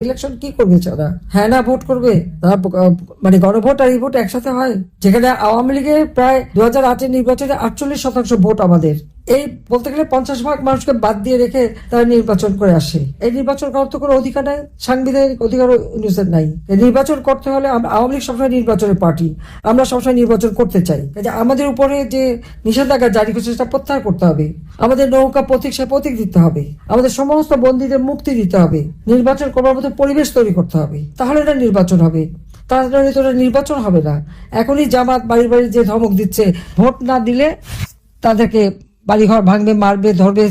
Election কি করবে তারা হ্যাঁ না ভোট করবে? তারা মানে গণভোট আর এই ভোট একসাথে হয়? যেখানে আওয়ামী লীগের প্রায় দু হাজার আটের নির্বাচনে আটচল্লিশ শতাংশ ভোট আমাদের। এই বলতে গেলে পঞ্চাশ ভাগ মানুষকে বাদ দিয়ে রেখে তারা নির্বাচন করে আসে। এই নির্বাচন করার তো কোনো অধিকার নাই, সাংবিধানিক অধিকার ইউনিসের নাই। নির্বাচন করতে হলে আওয়ামী লীগ সবসময় নির্বাচনের পার্টি আমরা সবসময় নির্বাচন করতে চাই। আমাদের উপরে যে নিষেধাজ্ঞা জারি করছে সেটা প্রত্যাহার করতে হবে। আমাদের নৌকা প্রতীক সে প্রতীক দিতে হবে। আমাদের সমস্ত বন্দীদের মুক্তি দিতে হবে। নির্বাচন করবার মতো পরিবেশ তৈরি করতে হবে। তাহলে এটা নির্বাচন হবে। তাহলে তো নির্বাচন হবে না। এখনই জামাত বাড়ি বাড়ি যে ধমক দিচ্ছে, ভোট না দিলে তাদেরকে বাড়িঘর ভাঙবে, মারবে, ধরবে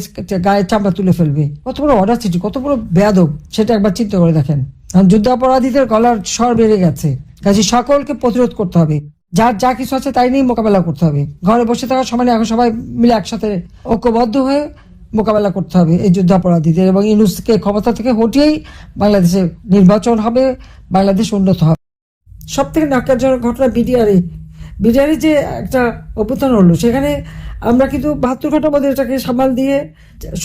গায়ে চামড়া তুলে ফেলবে। কত বড় অর্ডার চিঠি কত বড় বেয়াদব, সেটা একবার চিন্তা করে দেখেন। কারণ যুদ্ধাপরাধীদের গলার স্বর বেড়ে গেছে। কাজে সকলকে প্রতিরোধ করতে হবে। যার যা কিছু আছে তাই নিয়ে মোকাবেলা করতে হবে। ঘরে বসে থাকার সময় এখন সবাই মিলে একসাথে ঐক্যবদ্ধ হয়ে মোকাবেলা করতে হবে এই যুদ্ধাপরাধীদের। এবং ইউনুসকে ক্ষমতা থেকে হটিয়েই বাংলাদেশে নির্বাচন হবে, বাংলাদেশ উন্নত হবে। সব থেকে নাকারজনক ঘটনা বিডিআরে। বিডিআরে যে একটা অভ্যুত্থান হলো, সেখানে আমরা কিন্তু বাহাত্তর ঘণ্টার মধ্যে এটাকে সামাল দিয়ে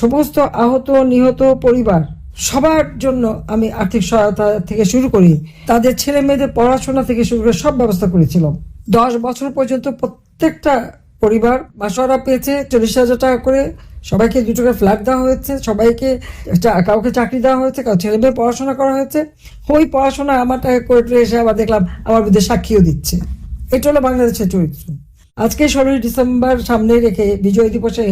সমস্ত আহত, নিহত পরিবার সবার জন্য আমি আর্থিক সহায়তা থেকে শুরু করি। তাদের ছেলে মেয়েদের পড়াশোনা থেকে শুরু করে সব ব্যবস্থা করেছিলাম। দশ বছর পর্যন্ত প্রত্যেকটা পরিবার মাসোয়ারা পেয়েছে চল্লিশ হাজার টাকা করে। সবাইকে দুটো করে ফ্ল্যাট দেওয়া হয়েছে। সবাইকে কাউকে চাকরি দেওয়া হয়েছে কাউ ছেলে মেয়ে পড়াশোনা করা হয়েছে। ওই পড়াশোনা আমার টাকা করে এসে আবার দেখলাম, আমার বিরুদ্ধে সাক্ষীও দিচ্ছে। এটা হলো বাংলাদেশের চরিত্র। আজকে ষোলোই ডিসেম্বর সামনে রেখে বিজয় দিবসে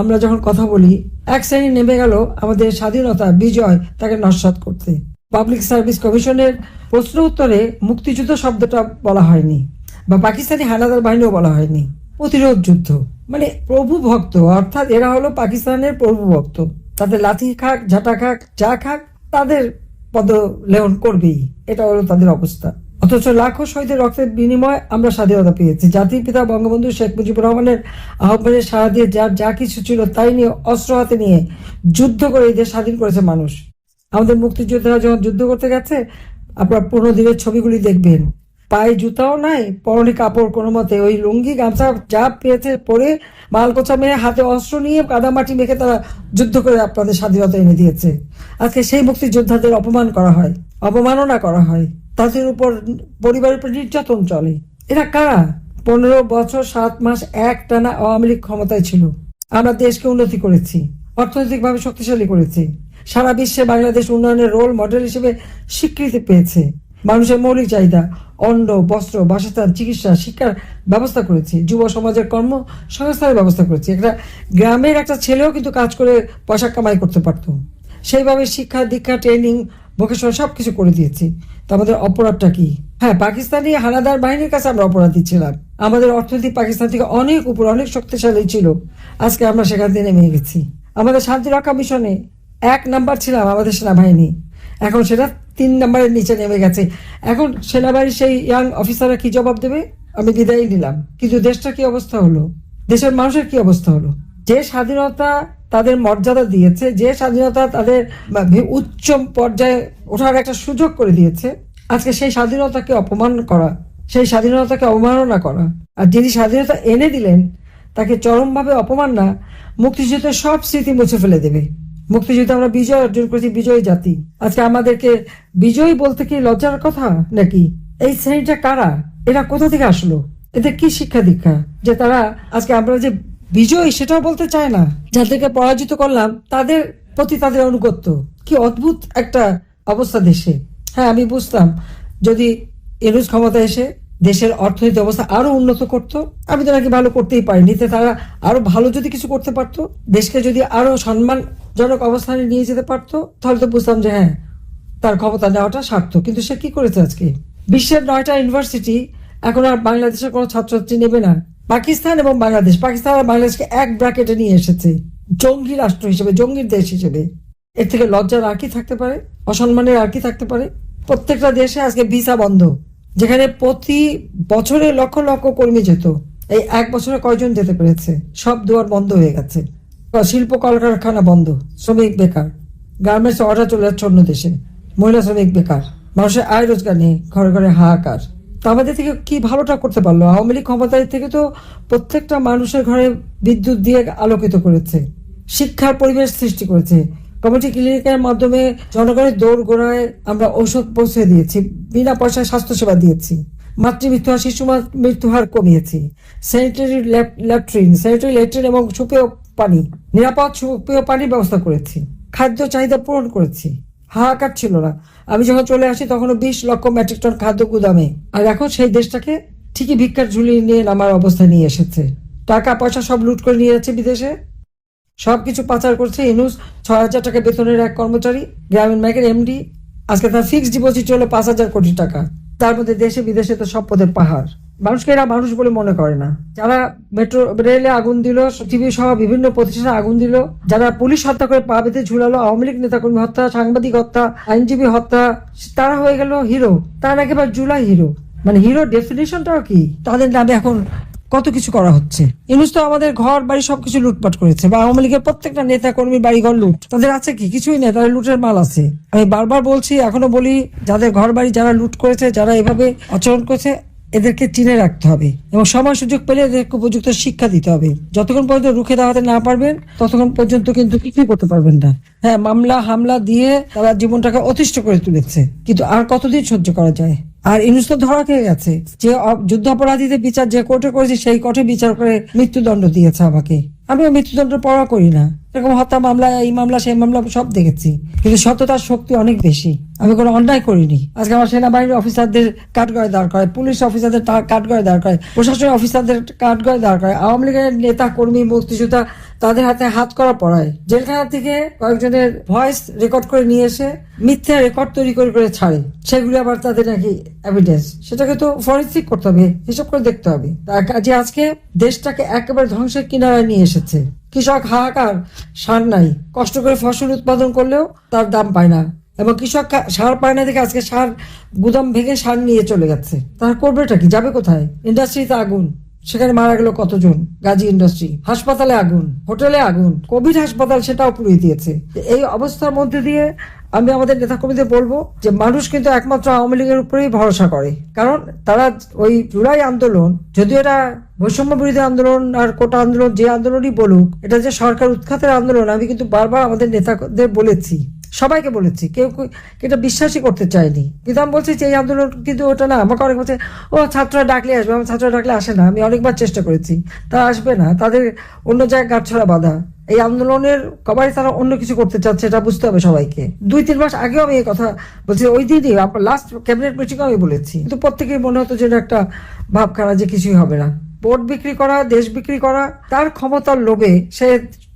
আমরা যখন কথা বলি, এক শ্রেণি নেমে গেল আমাদের স্বাধীনতা, বিজয়, তাকে নস্বাত করতে। পাবলিক সার্ভিস কমিশনের প্রশ্ন উত্তরে মুক্তিযুদ্ধ শব্দটা বলা হয়নি, বা পাকিস্তানি হানাদার বাহিনীও বলা হয়নি। প্রতিরোধ যুদ্ধ। মানে প্রভু ভক্ত, অর্থাৎ এরা হলো পাকিস্তানের প্রভু ভক্ত। তাদের লাথি খাক, ঝাঁটা খাক, যা খাক, তাদের পদলেহন করবেই। এটা হলো তাদের অবস্থা। অথচ লাখো শহীদের রক্তের বিনিময়ে আমরা স্বাধীনতা পেয়েছি। জাতির পিতা বঙ্গবন্ধু শেখ মুজিবুর রহমানের আহ্বানে সাড়া দিয়ে যার যা কিছু ছিল তাই নিয়ে অস্ত্র হাতে নিয়ে যুদ্ধ করে এই দেশ স্বাধীন করেছে মানুষ। আমাদের মুক্তিযোদ্ধারা যখন যুদ্ধ করতে গেছে, আপনার পুরোনো দিনের ছবিগুলি দেখবেন। পায়ে জুতাও নাই, পরনে কাপড় কোনো মতে ওই লুঙ্গি, গামছা যা পেয়েছে পরে মালকোচা মেরে হাতে অস্ত্র নিয়ে কাদামাটি মেখে তারা যুদ্ধ করে আপনাদের স্বাধীনতা এনে দিয়েছে। আজকে সেই মুক্তিযোদ্ধাদের অপমান করা হয় অপমাননা করা হয়। তাদের উপর পরিবারের উপর নির্যাতন চলে। এরা কারা? পনেরো বছর, সাত মাস, এক টানা আওয়ামী লীগ ক্ষমতায় ছিল। আমরা দেশকে উন্নতি করেছি, অর্থনৈতিকভাবে শক্তিশালী করেছি। সারা বিশ্বে বাংলাদেশ উন্নয়নের রোল মডেল হিসেবে স্বীকৃতি পেয়েছে। মানুষের মৌলিক চাহিদা, অন্ন, বস্ত্র, বাসস্থান, চিকিৎসা, শিক্ষার ব্যবস্থা করেছি। যুব সমাজের কর্ম সংস্থানের ব্যবস্থা করেছি। একটা গ্রামের একটা ছেলেও কিন্তু কাজ করে পয়সা কামাই করতে পারতো। সেইভাবে শিক্ষা দীক্ষা ট্রেনিং ভোকেশনাল সব কিছু করে দিয়েছি। তো আমাদের অপরাধটা কি? হ্যাঁ পাকিস্তানি হানাদার বাহিনীর কাছে আমরা অপরাধী ছিলাম। আমাদের অর্থনীতি পাকিস্তান থেকে অনেক উপর অনেক শক্তিশালী ছিল। আজকে আমরা সেখান থেকে নেমে গেছি। আমাদের শান্তি রক্ষা মিশনে এক নাম্বার ছিলাম আমাদের সেনাবাহিনী। এখন সেটা তিন নাম্বারের নিচে নেমে গেছে। এখন সেনাবাহিনীর সেই ইয়াং অফিসাররা কি জবাব দেবে? আমি বিদায় নিলাম। কিন্তু দেশটা কি অবস্থা হলো? দেশের মানুষের কি অবস্থা হলো? যে স্বাধীনতা তাদের মর্যাদা দিয়েছে, যে স্বাধীনতা তাদের উচ্চ পর্যায়ে ওঠার একটা সুযোগ করে দিয়েছে, আজকে সেই স্বাধীনতাকে অপমান করা, সেই স্বাধীনতাকে অবমাননা করা। আর যিনি স্বাধীনতা এনে দিলেন, তাকে চরমভাবে অপমান না, মুক্তিযুদ্ধের সব স্মৃতি মুছে ফেলে দেবে। মুক্তিযুদ্ধে আমরা বিজয় অর্জন করেছি, বিজয়ী জাতি। আজকে আমাদেরকে বিজয়ী বলতে কি লজ্জার কথা নাকি? এই শ্রেণীটা কারা? এরা কোথা থেকে আসলো? এদের কি শিক্ষা দীক্ষা? যে তারা, আজকে আমরা যে বিজয়ী সেটাও বলতে চায় না। যাদেরকে পরাজিত করলাম, তাদের প্রতি তাদের অনুগত্য কি অদ্ভুত একটা অবস্থা দেশে। হ্যাঁ আমি বুঝতাম। যদি এরুজ ক্ষমতা এসে দেশের অর্থনৈতিক অবস্থা আরও উন্নত করত, আমি তো নাকি ভালো করতেই পারিনি। তো তারা আরও ভালো যদি কিছু করতে পারতো, দেশকে যদি আরও সম্মানজনক অবস্থানে নিয়ে যেতে পারতো, তাহলে তো বুঝতাম যে হ্যাঁ তার ক্ষমতা নেওয়াটা সার্থক। কিন্তু সে কি করেছে আজকে? বিশ্বের নয়টা ইউনিভার্সিটি এখন আর বাংলাদেশের কোনো ছাত্রছাত্রী নেবে না। পাকিস্তান এবং বাংলাদেশ। পাকিস্তান আর বাংলাদেশকে এক ব্র্যাকেটে নিয়ে এসেছে। জঙ্গি রাষ্ট্র হিসেবে, জঙ্গির দেশ হিসেবে। এর থেকে লজ্জার আর কি থাকতে পারে? অসম্মানের আর কি থাকতে পারে? প্রত্যেকটা দেশে আজকে ভিসা বন্ধ, যেখানে প্রতি বছরে লক্ষ লক্ষ কর্মী যেত। এই এক বছরে কয়জন যেতে পেরেছে? সব দুয়ার বন্ধ হয়ে গেছে। শিল্প কলকারখানা বন্ধ, শ্রমিক বেকার। গার্মেন্টস অর্ডার চলে যাচ্ছে অন্য দেশে। মহিলা শ্রমিক বেকার। মানুষের আয় রোজগার নেই, ঘরে ঘরে হাহাকার। তো আমাদের থেকে কি ভালোটা করতে পারল? আওয়ামী লীগ ক্ষমতায় থেকে তো প্রত্যেকটা মানুষের ঘরে বিদ্যুৎ দিয়ে আলোকিত করেছে, শিক্ষার পরিবেশ সৃষ্টি করেছে। কমিটি ক্লিনিকের মাধ্যমে জনগণের দৌড় গোড়ায় আমরা ঔষধ পৌঁছে দিয়েছি, বিনা পয়সায় স্বাস্থ্যসেবা দিয়েছি। মাতৃমৃত্যু হার শিশু মৃত্যু হার কমিয়েছি। স্যানিটারি ল্যাট্রিন স্যানিটারি ল্যাট্রিন এবং সুপেয় পানি, নিরাপদ সুপেয় পানির ব্যবস্থা করেছি। খাদ্য চাহিদা পূরণ করেছি। হাহাকার ছিল না। আমি যখন চলে আসি, তখনও বিশ লক্ষ মেট্রিক টন খাদ্য গুদামে। আর এখন সেই দেশটাকে ঠিকই ভিক্ষার ঝুলি নিয়ে নামার অবস্থা নিয়ে এসেছে। টাকা, পয়সা সব লুট করে নিয়ে যাচ্ছে বিদেশে। সবকিছু পাচার করছে ইনুস। ছয় হাজার টাকা বেতনের এক কর্মচারী, গ্রামীণ ব্যাংকের এমডি আজকে তার ফিক্সড ডিপোজিট হলো পাঁচ হাজার কোটি টাকা। তার মধ্যে দেশে বিদেশে তো সব পদের পাহাড়। মানুষকে এরা মানুষ বলে মনে করে না। যারা মেট্রো রেলে আগুন দিল টিভি সহ বিভিন্ন প্রতিষ্ঠানে আগুন দিল, যারা পুলিশ হত্যা করে পা বেঁধে ঝুলালো, আওয়ামী লীগ নেতাকর্মী হত্যা, সাংবাদিক হত্যা, আইনজীবী হত্যা তারা হয়ে গেল হিরো তারা একেবারে জুলাই হিরো মানে হিরো ডেফিনেশনটাও কি? তাদের নামে এখন কত কিছু করা হচ্ছে। ইনুস তো আমাদের ঘর, বাড়ি সবকিছু লুটপাট করেছে বা আওয়ামী লীগের প্রত্যেকটা নেতা কর্মী বাড়ি ঘর লুট। তাদের আছে কি? কিছুই নেই, তাদের লুটের মাল আছে। আমি বারবার বলছি, এখনও বলি, যাদের ঘর, বাড়ি যারা লুট করেছে, যারা এভাবে আচরণ করেছে এদেরকে চিনে রাখতে হবে এবং সময় সুযোগ পেলে এদেরকে উপযুক্ত শিক্ষা দিতে হবে। যতক্ষণ পর্যন্ত রুখে দাঁড়াতে না পারবেন, ততক্ষণ পর্যন্ত কিন্তু কিছুই করতে পারবেন না। হ্যাঁ মামলা, হামলা দিয়ে তারা জীবনটাকে অতিষ্ঠ করে তুলেছে। কিন্তু আর কতদিন সহ্য করা যায়? আর ইনুস তো ধরা খেয়ে গেছে। যে যুদ্ধাপরাধীদের বিচার যে কোর্টে করেছে, সেই কোর্টে বিচার করে মৃত্যুদণ্ড দিয়েছে আমাকে। আমি মৃত্যুদণ্ড পড়া করি না। এরকম হত্যা মামলা, এই মামলা, সেই মামলা সব দেখেছি। কিন্তু সত্যতার শক্তি অনেক বেশি। আমি কোনো অন্যায় করিনি। আজকে আমার সেনাবাহিনীর অফিসারদের কাঠগড়ায় দাঁড় করে পুলিশ অফিসারদের কাঠ গড়ে দাঁড় করে প্রশাসনের অফিসারদের কাঠগড়ায় দাঁড় করে আওয়ামী লীগের নেতা কর্মী মুক্তিযোদ্ধা তাদের হাতে হাত করা পড়ায়। জেলখানা থেকে কয়েকজনের ভয়েস রেকর্ড করে নিয়ে এসে মিথ্যা রেকর্ড তৈরি করে করে ছাড়ে। সেগুলি আবার তাদের নাকি এভিডেন্স সেটাকে তো ফরেন্সিক করতে হবে, হিসাব করে দেখতে হবে। তার কাজে আজকে দেশটাকে একেবারে ধ্বংসের কিনারায় নিয়ে এসেছে। কৃষক হাহাকার, সার নাই। কষ্ট করে ফসল উৎপাদন করলেও তার দাম পায় না। এবং কৃষক সার পায় না দেখে আজকে সার গুদাম ভেঙে সার নিয়ে চলে গেছে। তার করবেটা কি? যাবে কোথায়? ইন্ডাস্ট্রিতে আগুন। সেখানে মারা গেল কতজন? গাজী ইন্ডাস্ট্রি হাসপাতালে আগুন, হোটেলে আগুন। কোভিড হাসপাতাল সেটাও পুড়িয়ে দিয়েছে। এই অবস্থার মধ্যে দিয়ে আমি আমাদের নেতাকর্মীদের বলব যে মানুষ কিন্তু একমাত্র আওয়ামী লীগের উপরেই ভরসা করে। কারণ তারা ওই জুলাই আন্দোলন, যদিও এটা বৈষম্য বিরোধী আন্দোলন আর কোটা আন্দোলন যে আন্দোলনই বলুক, এটা যে সরকার উৎখাতের আন্দোলন, আমি কিন্তু বারবার আমাদের নেতাদের বলেছি। সবাইকে বলেছি, কেউ এটা বিশ্বাসই করতে চায়নি। কিন্তু আমি বলছি যে এই আন্দোলন কিন্তু ওটা না, আমাকে অনেক বলছে, ও ছাত্ররা ডাকলে আসবে, আমার ছাত্ররা ডাকলে আসে না, আমি অনেকবার চেষ্টা করেছি তারা আসবে না, তাদের অন্য জায়গায় গাছছড়া বাধা। এই আন্দোলনের কবারই তারা অন্য কিছু করতে চাচ্ছে, এটা বুঝতে হবে সবাইকে। দুই, তিন মাস আগেও আমি এই কথা বলছি, ওই দিনই লাস্ট ক্যাবিনেট মিটিংও আমি বলেছি। কিন্তু প্রত্যেকেই মনে হতো যে একটা ভাব খারাপ যে কিছুই হবে না। ভোট বিক্রি করা, দেশ বিক্রি করা, তার ক্ষমতার লোভে সে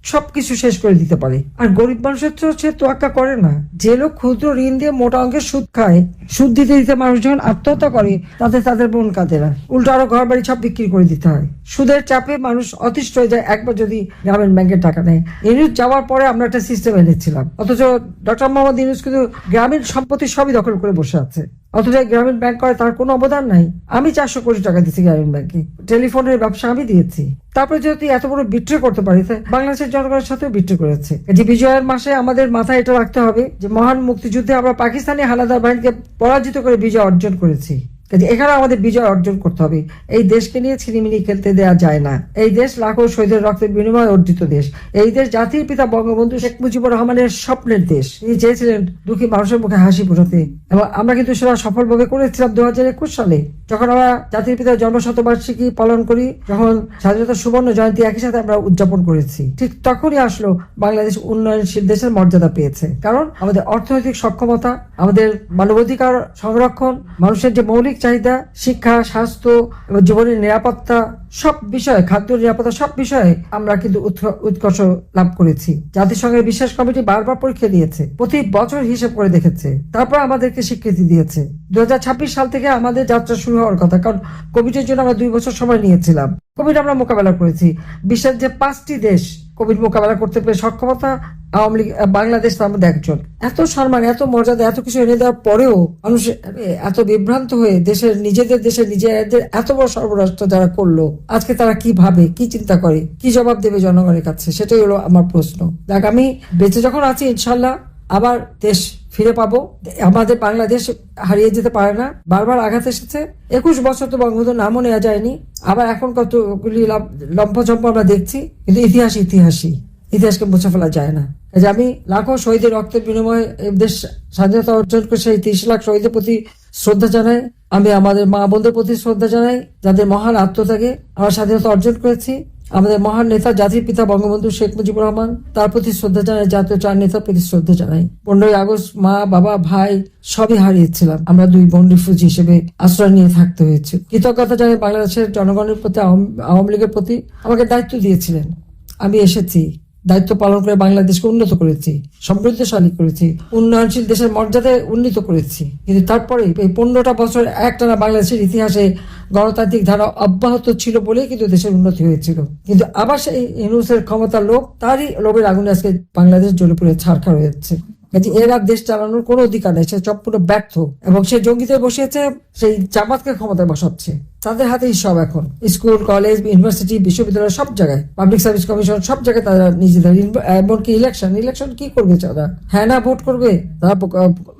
সবকিছু শেষ করে দিতে পারে। আর গরিব মানুষের তো সে তোয়াক্কা করে না। যে লোক ক্ষুদ্র ঋণ দিয়ে মোটা অঙ্কের সুদ খায়, সুদ দিতে দিতে মানুষ যখন আত্মহত্যা করে, তাতে তাদের বোন কাঁদে না। উল্টো আরও ঘর বাড়ি সব বিক্রি করে দিতে হয়। সুদের চাপে মানুষ অতিষ্ঠ হয়ে যায় একবার যদি গ্রামীণ ব্যাংকের টাকা নেয়। ইউনিট যাওয়ার পরে আমরা একটা সিস্টেম এনেছিলাম। অথচ ডক্টর মোহাম্মদ ইউনুস কিন্তু গ্রামীণ সম্পত্তি সবই দখল করে বসে আছে। অথচ গ্রামীণ ব্যাংক করে তার কোনো অবদান নাই। আমি চারশো কোটি টাকা দিচ্ছি গ্রামীণ ব্যাংকে টেলিফোনের ব্যবসা আমি দিয়েছি। তারপরে যদি এত বড় বিট্রে করতে পারি বাংলাদেশের জনগণের সাথেও বিট্রে করেছে। যে বিজয়ের মাসে আমাদের মাথায় এটা রাখতে হবে যে, মহান মুক্তিযুদ্ধে আমরা পাকিস্তানি হানাদার বাহিনীকে পরাজিত করে বিজয় অর্জন করেছি। কাজে এখানে আমাদের বিজয় অর্জন করতে হবে। এই দেশকে নিয়ে ছিনিমিনি খেলতে দেওয়া যায় না। এই দেশ লাখো শহীদের রক্তের বিনিময়ে অর্জিত দেশ। এই দেশ জাতির পিতা বঙ্গবন্ধু শেখ মুজিবুর রহমানের স্বপ্নের দেশ। তিনি চেয়েছিলেন দুঃখী মানুষের মুখে হাসি ফোটাতে। এবং আমরা কিন্তু সেটা সফলভাবে করেছিলাম দু একুশ সালে। যখন আমরা জাতির পিতার জন্মশতবার্ষিকী পালন করি, যখন স্বাধীনতা সুবর্ণ জয়ন্তী একই সাথে আমরা উদযাপন করেছি, ঠিক তখনই আসলো বাংলাদেশ উন্নয়নশীল দেশের মর্যাদা পেয়েছে। কারণ আমাদের অর্থনৈতিক সক্ষমতা, আমাদের মানবাধিকার সংরক্ষণ, মানুষের যে মৌলিক চাহিদা, শিক্ষা, স্বাস্থ্য এবং জীবনের নিরাপত্তা, সব বিষয়ে খাদ্য নিরাপত্তা, সব বিষয়ে আমরা কিন্তু উৎক- উৎকর্ষ লাভ করেছি। জাতিসংঘের বিশেষ কমিটি বারবার পরীক্ষা দিয়েছে, প্রতি বছর হিসেব করে দেখেছে। তারপর আমাদেরকে স্বীকৃতি দিয়েছে। দু হাজার ছাব্বিশ সাল থেকে আমাদের যাত্রা শুরু হওয়ার কথা, কারণ কোভিডের জন্য আমরা দুই বছর সময় নিয়েছিলাম। কোভিড আমরা মোকাবেলা করেছি। বিশ্বের যে পাঁচটি দেশ কোভিড মোকাবেলা করতে পেরে সক্ষমতা আওয়ামী লীগ বাংলাদেশ তার মধ্যে একজন। এত সম্মান, এত মর্যাদা, এত কিছু এনে দেওয়ার পরেও মানুষ এত বিভ্রান্ত হয়ে দেশের নিজেদের দেশে নিজেদের এত বড় সর্বরাষ্ট্র যারা করল, আজকে তারা কি ভাবে, কি চিন্তা করে, কি জবাব দেবে জনগণের কাছে? সেটাই হলো আমার প্রশ্ন। দেখ, আমি বেঁচে যখন আছি, ইনশাল্লাহ আবার দেশ ফিরে পাবো। আমাদের বাংলাদেশ হারিয়ে যেতে পারে না। বারবার আঘাত এসেছে। একুশ বছর তো বঙ্গবন্ধু নামও নেওয়া যায়নি। আবার এখন কতগুলি লম্ফঝম্প আমরা দেখছি, কিন্তু ইতিহাস ইতিহাসই। ইতিহাসকে মুছে ফেলা যায় না। যে আমি লাখো শহীদের রক্তের বিনিময়ে দেশ স্বাধীনতা অর্জন করে সেই তিরিশ লাখ শহীদের প্রতি শ্রদ্ধা জানাই। আমি আমাদের মা বোনদের প্রতি শ্রদ্ধা জানাই, যাদের মহান আত্মত্যাগে আমরা স্বাধীনতা অর্জন করেছি। আমাদের মহান নেতা, জাতির পিতা বঙ্গবন্ধু শেখ মুজিবুর রহমান, তার প্রতি শ্রদ্ধা জানাই জাতীয় চার নেতার প্রতি শ্রদ্ধা জানাই পনেরোই আগস্ট মা, বাবা, ভাই সবই হারিয়েছিলাম। আমরা দুই বোন রিফিউজি হিসেবে আশ্রয় নিয়ে থাকতে হয়েছে। কৃতজ্ঞতা জানাই বাংলাদেশের জনগণের প্রতি আওয়ামী লীগের প্রতি আমাকে দায়িত্ব দিয়েছিলেন। আমি এসেছি দায়িত্ব পালন করে বাংলাদেশকে উন্নত করেছি, সমৃদ্ধশালী করেছি, উন্নয়নশীল দেশের মর্যাদায় উন্নীত করেছি। কিন্তু তারপরে এই পনেরোটা বছর একটানা বাংলাদেশের ইতিহাসে গণতান্ত্রিক ধারা অব্যাহত ছিল বলেই কিন্তু দেশের উন্নতি হয়েছিল। কিন্তু আবার সেই ইউনুসের ক্ষমতার লোক তারই লোভের আগুনে আজকে বাংলাদেশ জ্বলে পুড়ে ছাড়খাড় হয়ে যাচ্ছে কাজে এর আর দেশ চালানোর কোনো অধিকার নেই। সে সম্পূর্ণ ব্যর্থ। এবং সে জঙ্গিতে বসিয়েছে, সেই জামাতকে ক্ষমতায় বসাচ্ছে। তাদের হাতেই সব এখন। স্কুল, কলেজ, ইউনিভার্সিটি, বিশ্ববিদ্যালয়, সব জায়গায়। পাবলিক সার্ভিস কমিশন, সব জায়গায় তারা নিজেদের এমনকি ইলেকশন ইলেকশন কি করবে তারা? হ্যাঁ না, ভোট করবে? তারা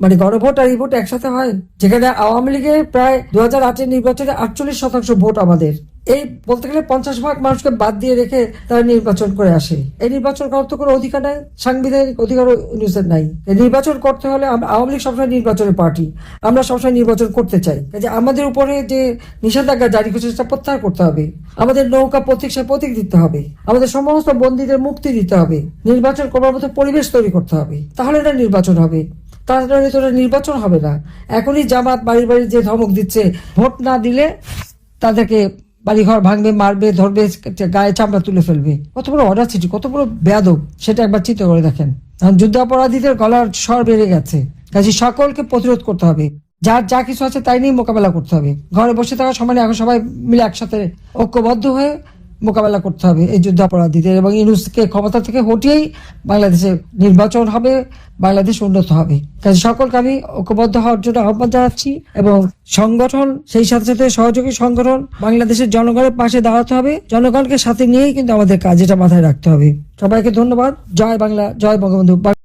মানে গণভোট আর এই ভোট একসাথে হয়? যেখানে আওয়ামী লীগের প্রায় দু হাজার আটের নির্বাচনে আটচল্লিশ শতাংশ ভোট আমাদের। এই বলতে গেলে পঞ্চাশ ভাগ মানুষকে বাদ দিয়ে রেখে তারা নির্বাচন করে আসে। এই নির্বাচন করার তো কোনো অধিকার নাই, সাংবিধানিক অধিকার ইউনুসের নাই। নির্বাচন করতে হলে আওয়ামী লীগ সবসময় নির্বাচনের পার্টি আমরা সবসময় নির্বাচন করতে চাই। যে আমাদের উপরে যে নিষেধাজ্ঞা জারি করছে সেটা প্রত্যাহার করতে হবে। আমাদের নৌকা প্রতীক, সে প্রতীক দিতে হবে। আমাদের সমস্ত বন্দীদের মুক্তি দিতে হবে। নির্বাচন করবার মতো পরিবেশ তৈরি করতে হবে। তাহলে এটা নির্বাচন হবে। তাহলে তো নির্বাচন হবে না। এখনই জামাত বাড়ি বাড়ি যে ধমক দিচ্ছে, ভোট না দিলে তাদেরকে বাড়িঘর ভাঙবে, মারবে, ধরবে গায়ে চামড়া তুলে ফেলবে। কত বড় অর্ডার সিটি কত বড় বেয়াদব, সেটা একবার চিন্তা করে দেখেন। কারণ যুদ্ধাপরাধীদের গলার স্বর বেড়ে গেছে। কাজে সকলকে প্রতিরোধ করতে হবে। যার যা কিছু আছে তাই নিয়ে মোকাবেলা করতে হবে। ঘরে বসে থাকার সময় এখন সবাই মিলে একসাথে ঐক্যবদ্ধ হয়ে মোকাবেলা করতে হবে এই যুদ্ধাপরাধীদের এবং ইউনুসকে ক্ষমতা থেকে হটিয়েই বাংলাদেশে নির্বাচন হবে, বাংলাদেশ উন্নত হবে। কাজে সকলকে আমি ঐক্যবদ্ধ হওয়ার জন্য আহ্বান জানাচ্ছি এবং সংগঠন, সেই সাথে সাথে সহযোগী সংগঠন বাংলাদেশের জনগণের পাশে দাঁড়াতে হবে। জনগণকে সাথে নিয়েই কিন্তু আমাদের কাজ এটা মাথায় রাখতে হবে। সবাইকে ধন্যবাদ। জয় বাংলা, জয় বঙ্গবন্ধু।